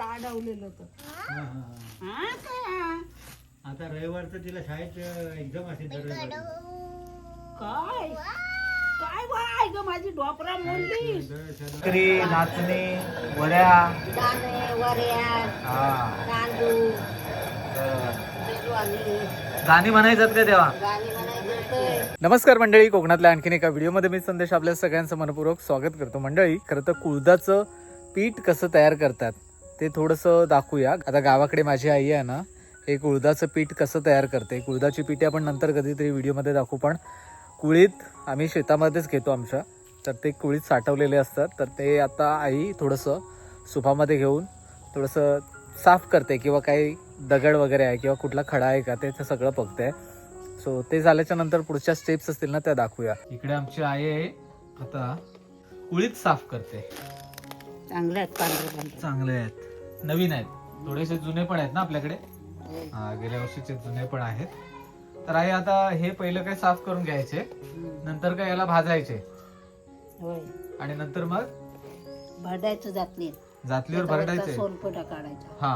होतं. हा, हा, हा. हा आता रविवारचं तिला शाळेत एक्झाम असेल तर. काय? काय बाय ग माझी डोपरा मोडली भाकरी नाचणे वड्या हा. तांदूळ. मेजवानी गाणी म्हणायचं का तेव्हा? नमस्कार मंडळी कोकणातल्या आणखीन एका व्हिडिओमध्ये मी संदेश आपल्या सगळ्यांचं मनपूर्वक स्वागत करतो. मंडळी खरं तर कुळदाचं पीठ कसं तयार करतात? ते थोडंसं दाखवूया. आता गावाकडे माझी आई आहे ना हे कुळदाचं पीठ कसं तयार करते? कुळदाची पीठ आपण नंतर कधीतरी व्हिडिओमध्ये दाखवू पण कुळीत आम्ही शेतामध्येच घेतो आमच्या. तर ते कुळीत साठवलेले असतात. तर ते आता आई थोडंसं सुपामध्ये घेऊन थोडंसं साफ करते किंवा काही दगड वगैरे आहे किंवा कुठला खडा आहे का ते सगळं बघते. सो ते झाल्याच्यानंतर पुढच्या स्टेप्स असतील ना त्या दाखवूया. इकडे आमची आई आहे. आता कुळीत साफ करते. चांगले आहेत चांगले आहेत. नवीन आहेत. थोडेसे जुने पण आहेत ना आपल्याकडे? हा गेल्या वर्षीचे जुने पण आहेत. तर आई आता हे पहिलं काय साफ करून घ्यायचे नंतर काय याला भाजायचे? होय. आणि नंतर मग? भरडायचं जात नाही जातलीवर भरडायचे? सोलपटा काढायचा. हा.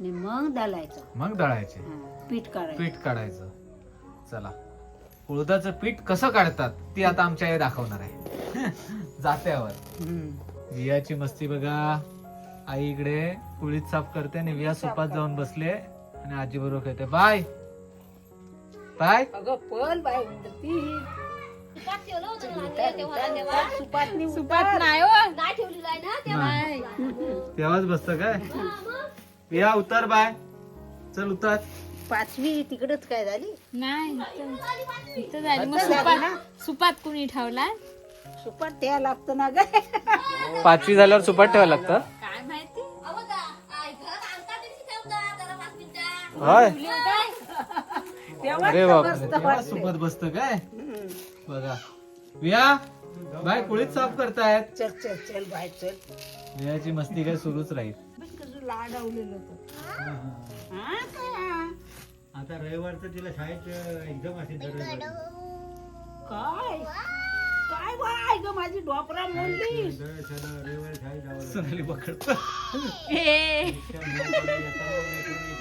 आणि मग दलायचं मग दळायचे. हा, पीठ काढायचं. पीठ काढायचं. चला. उडदाचं पीठ कसं काढतात ती आता आमच्या आई दाखवणार आहे. जात्यावर. हम्म. वियाची मस्ती बघा. आई इकडे कुळीत साफ करते आणि विया सुपात जाऊन बसले आणि आजी बरोबर खेळते. बाय. बाय. अगं सुपात नाही हो. नाही. तेव्हाच बसत काय? विया उतर बाय. चल उतर. पाचवी तिकडच काय झाली? नाही इथं- झाली. मग? सुपात सुपात कुणी ठेवला सुपात त्या लागतं ना ग. पाचवी झाल्यावर सुपात ठेवायला लागतं? काय माहिती? होय? तेव्हा अरे तर बापरे वाटते. सुपात बसत काय? हम्म. बघा. विया बाय कुळीत साफ करतायत. चल चल चल बाय चल. वियाची मस्ती काय सुरूच राहील. कसं लाडवलेलं होतं. हा. काय आता रविवारचं तिला शाळेत एक्झाम असेल रविवारी. काय? काय माझी डोपरा मोडली. सोनाली पकड. हे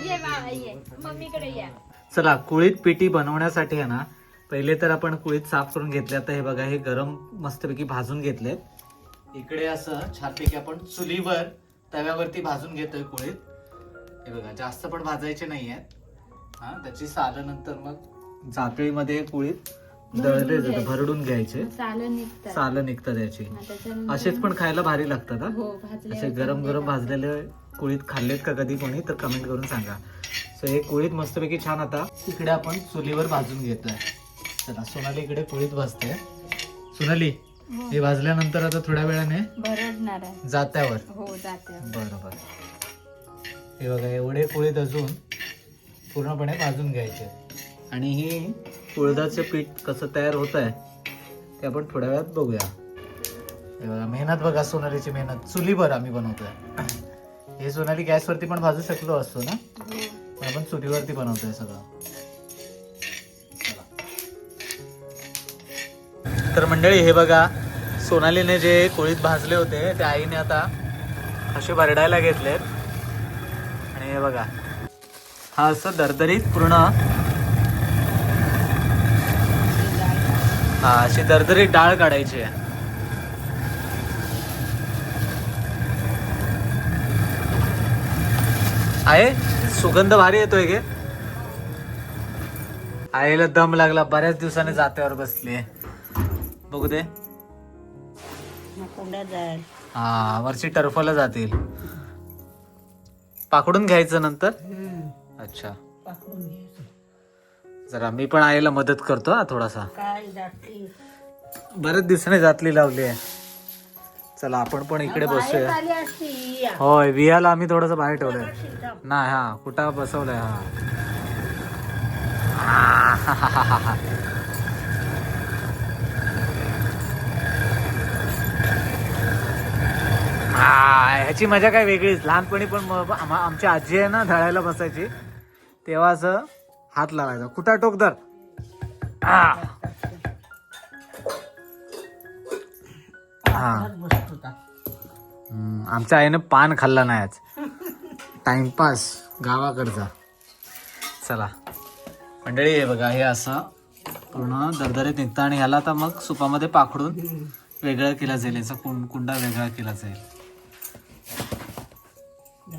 ये बाबा ये. मम्मीकडे या. चला कुळीत पिठी बनवण्यासाठी आहे ना पहिले तर आपण कुळीत साफ करून घेतले. आता हे बघा हे गरम मस्तपैकी भाजून घेतलेत. इकडे असं छानपैकी आपण चुलीवर तव्यावरती भाजून घेतोय कुळीत. हे बघा जास्त पण भाजायचे नाही आहेत हा त्याची सालं नंतर मग जातळीमध्ये कुळीत दळले भरडून घ्यायचे. सालं निघतात. हा, त्याच्यानंतर असेच पण खायला भारी लागतात हा? हो असे गरम गरम भाजलेले कुळीत खाल्लेत का कधी कोणी? तर कमेंट करून सांगा. सो हे कुळीत मस्तपैकी छान आता इकडे आपण चुलीवर भाजून घेतोय. चला सोनाली इकडे कुळीत भाजते. सोनाली हे. भाजल्यानंतर आता थोड्या वेळाने जात्यावर. हो जाते बरोबर. हे बघा एवढे कुळीत अजून पूर्णपणे भाजून घ्यायचे. आणि ही उडदाचं पीठ कसं तयार होत आहे ते आपण थोड्या वेळात बघूया. बघा मेहनत बघा सोनालीची मेहनत. चुलीवर आम्ही बनवतोय. हे सोनाली गॅसवरती पण भाजू शकलो असतो ना? पण आपण चुलीवरती बनवतोय सगळं. तर मंडळी हे बघा सोनालीने जे कोळीत भाजले होते ते आईने आता असे भरडायला घेतलेत. आणि हे बघा हा असं दरदरीत पूर्ण हा अशी दरदरीत डाळ काढायची आहे. आहे सुगंध भारी येतोय गे. आईला दम लागला बऱ्याच दिवसाने जात्यावर बसली बघू दे. हा वरची टर्फला जातील. पाकडून घ्यायचं नंतर? अच्छा. जरा मी पण आईला मदत करतो हा थोडासा. काय जाती? बरेच दिवसाने जातली लावली आहे चला आपण पण इकडे बाहेर बसूया. आली असती या. होय वियाला आम्ही थोडस बाहेर ठेवलंय. शिलता. नाही हा कुठं बसवलंय हा. हा ह्याची मजा काय वेगळीच. लहानपणी पण म- आम- आमची आजी आहे ना धळायला बसायची. तेव्हा असं हात लावायचा. कुठं टोक आमच्या आईने पान खाल्ला नाही आज. टाइमपास गावाकडचा चला. मंडळी हे बघा हे असं पूर्ण दरदरीत निघतं आणि ह्याला आता मग सुपामध्ये पाखडून वेगळं केला जाईल. याचा कुं कुंडा वेगळा केला जाईल.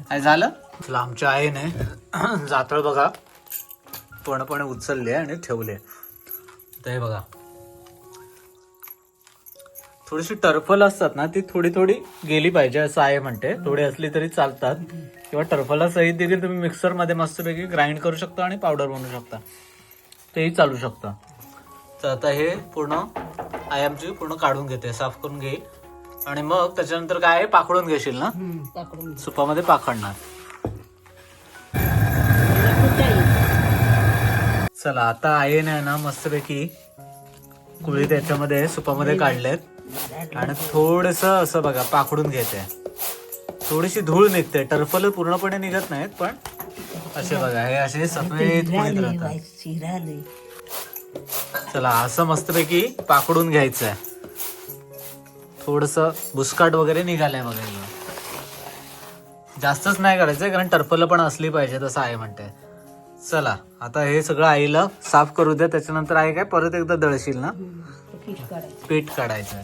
काय झालं? आमच्या आईने जातळ बघा. पूर्णपणे उचलले आणि ठेवले. तर हे बघा. थोडीशी टर्फल असतात ना ती थोडी थोडी गेली पाहिजे असं आहे म्हणते. थोडी असली तरी चालतात. किंवा टर्फला सहित देखील तुम्ही मिक्सरमध्ये मस्तपैकी ग्राइंड करू शकता आणि पावडर बनवू शकता. तेही चालू शकतं. तर आता हे पूर्ण आयामची पूर्ण काढून घेते साफ करून घेईल. आणि मग त्याच्यानंतर काय आहे? पाकडून घेशील ना. सुपामध्ये पाखडणार. चला आता आहे ना मस्तपैकी कुळी त्याच्यामध्ये सुपामध्ये काढलेत. आणि थोडस असं बघा पाकडून घेते. थोडीशी धूळ निघते. टर्फल पूर्णपणे निघत नाहीत पण असे बघा हे असे सफेद कुळीत राहतात. चला असं मस्तपैकी पाकडून घ्यायचंय. थोडस बुसकाट वगैरे निघालंय बघायला जास्तच नाही करायचंय कारण टर्फल पण असली पाहिजे तसं आहे म्हणते. चला आता हे सगळं आईला साफ करू द्या त्याच्यानंतर आई काय परत एकदा दळशील ना? पीठ काढायचं.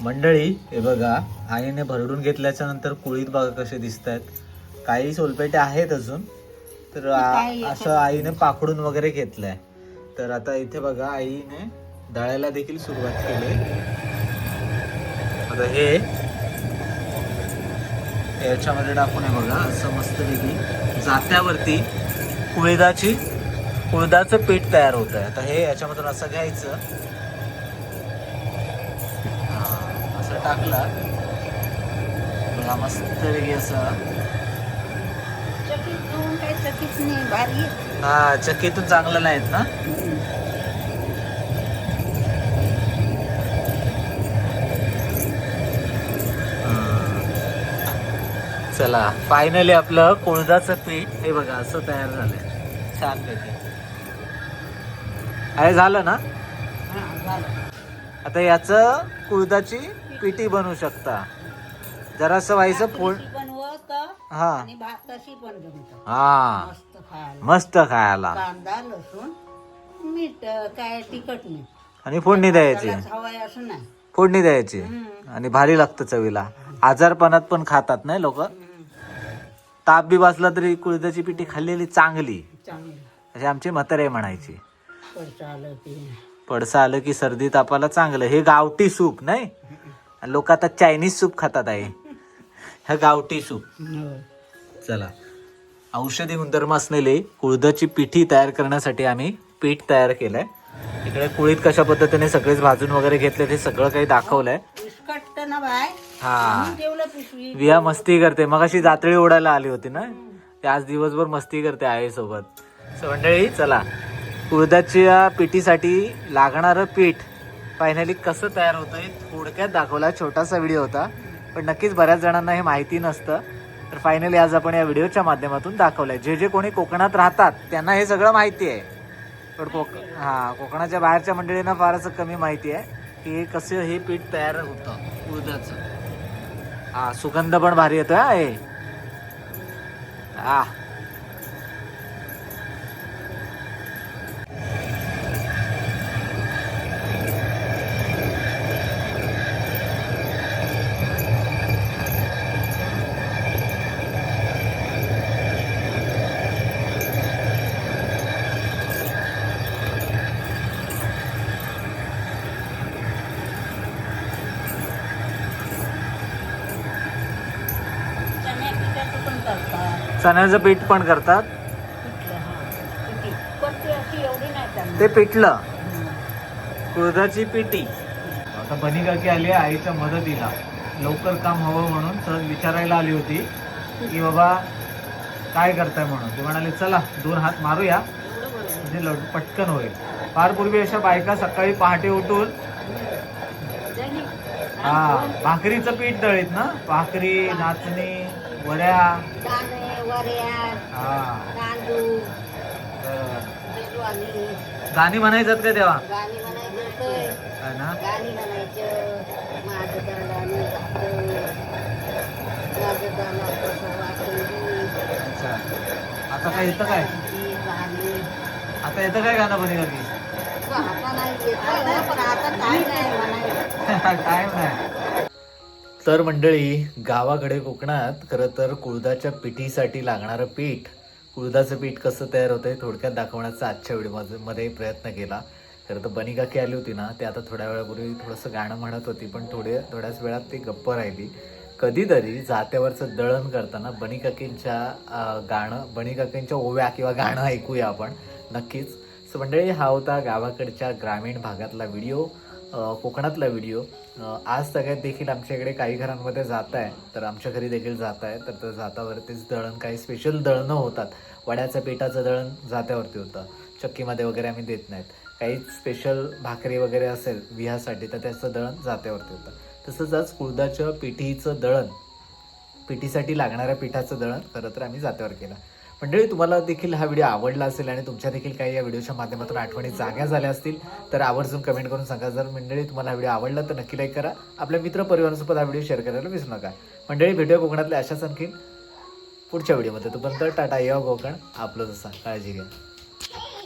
मंडळी हे बघा आईने भरडून घेतल्याच्या नंतर कुळीत बघा कसे दिसत आहेत. काही सोलपेटे आहेत अजून तर असं आईने पाकडून वगैरे घेतलंय. तर आता इथे बघा आईने दळायला देखील सुरुवात केली. आता हे याच्यामध्ये टाकून आहे बघा असं मस्तपैकी जात्यावरती कुळीदाची कुळदाचं पीठ तयार होत आहे. आता हे याच्यामधून असं घ्यायचं. हा, असं टाकलं. बघा मस्त वेगळी असं. हा चक्कीतून चांगलं नाहीत ना? चला फायनली आपलं कोळदाचं पीठ हे बघा असं तयार झालंय. छान पैकी. आहे झालं ना? हा. आता याचं कुळदाची पिठी बनवू शकता. जरासं व्हायचं बनवत हा. हा. मस्त खायला. मस्त खायला. कांदा लसूण मीठ अं, काय तिखट नाही. आणि फोडणी द्यायची. फोडणी द्यायची. आणि भारी लागतं चवीला. आजारपणात पण खातात नाही लोक? ताप बी बसला तरी कुळदाची पिठी खाल्लेली चांगली. चांगलं अशी आमची म्हातारे म्हणायची. पडसं आलं की. सर्दी तापाला चांगलं. हे गावठी सूप नाही? लोक आता चायनीज सूप खातात आहे हे गावठी सूप. चला. औषधी गुणधर्म असलेली कुळदाची पिठी तयार करण्यासाठी आम्ही पीठ तयार केलंय. इकडे कुळीत कशा पद्धतीने सगळेच भाजून वगैरे घेतले ते सगळं काही दाखवलंय. हा. म्हणून ठेवलं पिशवी. विया मस्ती करते. मग अशी जातळी ओढायला आली होती ना? ती आज दिवसभर मस्ती करते आईसोबत So मंडळी चला. उडदाच्या पिठीसाठी लागणारं पीठ फायनली कसं तयार होतं हे थोडक्यात दाखवला. छोटासा व्हिडिओ होता. पण नक्कीच बऱ्याच जणांना हे माहिती नसतं. तर फायनली आज आपण या व्हिडिओच्या माध्यमातून दाखवलंय. जे जे कोणी कोकणात राहतात त्यांना हे सगळं माहिती आहे. पण कोक हा कोकणाच्या बाहेरच्या मंडळींना फारच कमी माहिती आहे की कसं हे पीठ तयार होतं उडदाचं. हा सुगंध पण भारी येतोय हा पण करतात. चण्याचं पीठ पण करतात. पिठलं, हा. पिठी. पण ती अशी एवढी नाही चांगली. ते पिठलं. कुळदाची पिठी. आता बनी काकी आली आहे आईच्या मदतीला. लवकर काम हवं म्हणून सहज विचारायला आली होती. की बाबा काय करताय म्हणून? ते म्हणाले चला दोन हात मारूया. एवढं बरं. म्हणजे लव- पटकन होईल. फार पूर्वी अशा बायका सकाळी पहाटे उठून हा भाकरीचं पीठ दळीत ना? भाकरी नाचणी. वड्या. दाणे वऱ्या हा. तांदूळ गाणी म्हणायचं का तेव्हा? गाणी म्हणायचं. है ना? गाणी म्हणायचं माझं गाणं जातं अच्छा. आता काय येतं काय? आता येतं काय गाणं बने की टाइम नाही. तर मंडळी गावाकडे कोकणात खरं तर कुळदाच्या पिठीसाठी लागणारं पीठ कुळदाचं पीठ कसं तयार होतंय थोडक्यात दाखवण्याचा आजच्या व्हिडिओमध्ये प्रयत्न केला. खरं तर बनी काकी आली होती ना ते आता थोड्या वेळापूर्वी थोडंसं गाणं म्हणत होती पण थोडे थोड्याच वेळात ती गप्प राहिली. कधीतरी जात्यावरचं दळण करताना बनी काकींच्या गाणं बनी काकींच्या ओव्या किंवा गाणं ऐकूया आपण नक्कीच. सो मंडळी हा होता गावाकडच्या ग्रामीण भागातला व्हिडिओ. कोकणातला व्हिडिओ आज सगळ्यात देखील आमच्याकडे काही घरांमध्ये जात आहे तर आमच्या घरी देखील जात आहे तर त्या जातावरतीच दळण काही स्पेशल दळणं होतात. वड्याचं पिठाचं दळण जात्यावरती होतं. चक्कीमध्ये वगैरे आम्ही देत नाहीत. काही स्पेशल भाकरी वगैरे असेल विहासाठी तर त्याचं दळण जात्यावरती होतं. तसंच आज कुळदाच्या पिठीचं दळण पिठीसाठी लागणाऱ्या पिठाचं दळण खरं तर आम्ही जात्यावर केलं. मंडळी तुम्हाला देखील हा व्हिडिओ आवडला असेल आणि तुमच्या देखील काही या व्हिडिओच्या माध्यमातून आठवणी जाग्या झाल्या असतील तर आवर्जून कमेंट करून सांगा. जर मंडळी तुम्हाला हा व्हिडिओ आवडला तर नक्की लाईक करा. आपल्या मित्र परिवारासोबत हा व्हिडिओ शेअर करायला विसरू नका. मंडळी भेटूया कोकणातल्या अशाच आणखीन पुढच्या व्हिडिओमध्ये. तोपर्यंत टाटा या कोकण आपलं जसा. काळजी घ्या.